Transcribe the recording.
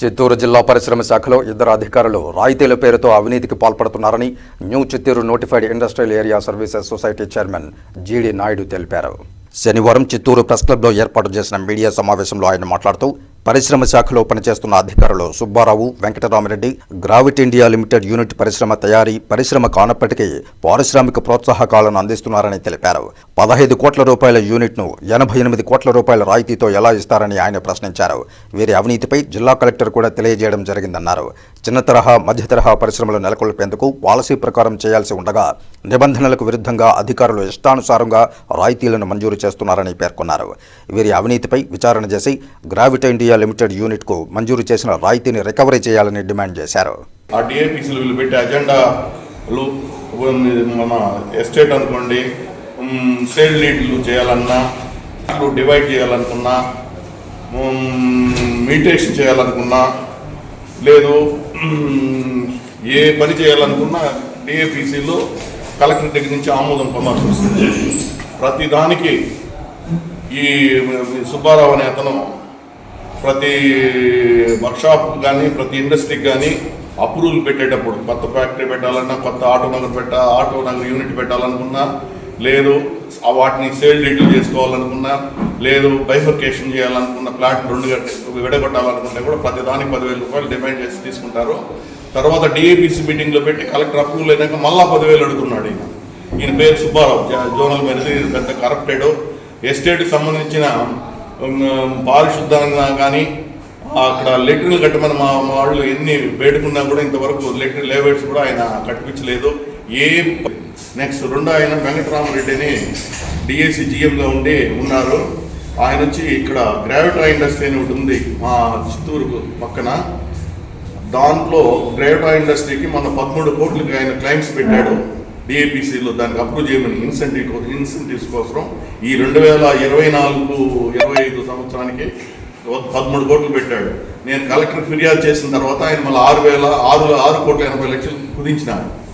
చిత్తూరు జిల్లా పరిశ్రమ శాఖలో ఇద్దరు అధికారులు రాయితీల పేరుతో అవినీతికి పాల్పడుతున్నారని new Chittoor notified industrial area services society chairman G D Naidu తెలిపారు. శనివారం చిత్తూరు ప్రెస్ క్లబ్లో ఏర్పాటు చేసిన మీడియా సమావేశంలో ఆయన మాట్లాడుతూ పరిశ్రమ శాఖలో పనిచేస్తున్న అధికారులు Subbarao Venkataramareddy Gravita India limited unit పరిశ్రమ తయారీ పరిశ్రమ కానప్పటికీ పారిశ్రామిక ప్రోత్సాహకాలను అందిస్తున్నారని తెలిపారు. పదహైదు కోట్ల రూపాయల యూనిట్ను ఎనభై ఎనిమిది కోట్ల రూపాయల రాయితీతో ఎలా ఇస్తారని ఆయన ప్రశ్నించారు. వీరి అవినీతిపై జిల్లా కలెక్టర్ కూడా తెలియజేయడం జరిగిందన్నారు. చిన్న తరహా మధ్య తరహా పరిశ్రమలు నెలకొల్పేందుకు పాలసీ ప్రకారం చేయాల్సి ఉండగా నిబంధనలకు విరుద్ధంగా అధికారులు ఇష్టానుసారంగా రాయితీలను మంజూరు చేస్తున్నారని పేర్కొన్నారు. వీరి అవినీతిపై విచారణ చేసి గ్రావిట్ ఇండియా లిమిటెడ్ యూనిట్కు మంజూరు చేసిన రాయితీని రికవరీ చేయాలని డిమాండ్ చేశారు. ఆ డిఏపిసీలు వీళ్ళు పెట్టే అజెండాలు మన ఎస్టేట్ అనుకోండి సేల్ లీడ్లు చేయాలన్నా డివైడ్ చేయాలనుకున్నా మీటేషన్ చేయాలనుకున్నా లేదు ఏ పని చేయాలనుకున్నా డిఏపిసిలో కలెక్టర్ దగ్గర నుంచి ఆమోదం పొందాల్సి వస్తుంది. ప్రతిదానికి ఈ సుబ్బారావు అనే అతను ప్రతి వర్క్షాప్ కానీ ప్రతి ఇండస్ట్రీకి కానీ అప్రూవల్ పెట్టేటప్పుడు కొత్త ఫ్యాక్టరీ పెట్టాలన్నా కొత్త ఆటో నగర్ పెట్ట ఆటో నగర్ యూనిట్ పెట్టాలనుకున్నా లేదు వాటిని సేల్ డీటెయిల్ చేసుకోవాలనుకున్నా లేదు బైఫర్కేషన్ చేయాలనుకున్న ప్లాట్ రెండు విడగొట్టాలనుకుంటే కూడా ప్రతి దానికి పదివేల రూపాయలు డిమాండ్ చేసి తీసుకుంటారు. తర్వాత డిఏపిసి మీటింగ్లో పెట్టి కలెక్టర్ అప్రూవల్ అయినాక మళ్ళీ పదివేలు అడుగుతున్నాడు ఈయన. ఈయన పేరు సుబ్బారావు. జోనల్ మేనేజర్ ఈయన పెద్ద కరప్టెడ్ ఎస్టేట్కి సంబంధించిన పారిశుద్ధంగా కానీ అక్కడ లెటర్లు కట్టమని మా మా వాళ్ళు ఎన్ని వేడుకున్నా కూడా ఇంతవరకు లెటర్ లేబర్స్ కూడా ఆయన కట్టించలేదు. ఏ నెక్స్ట్ రెండో ఆయన వెంకటరామరెడ్డిని డిఎస్సి జిఎంగా ఉండి ఉన్నారు. ఆయన వచ్చి ఇక్కడ గ్రావిటా ఇండస్ట్రీ అని ఒకటి ఉంది మా చిత్తూరు పక్కన. దాంట్లో గ్రావిటా ఇండస్ట్రీకి మన పదమూడు కోట్లకి ఆయన క్లైమ్స్ పెట్టాడు. డిఏపిసిలో దానికి అప్రూవ్ చేయమని ఇన్సెంటివ్ ఇన్సెంటివ్స్ కోసం ఈ రెండు వేల ఇరవై నాలుగు ఇరవై ఐదు సంవత్సరానికి పదమూడు కోట్లు పెట్టాడు. నేను కలెక్టర్ ఫిర్యాదు చేసిన తర్వాత ఆయన మళ్ళీ ఆరు వేల ఆరు ఆరు కోట్ల ఎనభై లక్షలు కుదించినాను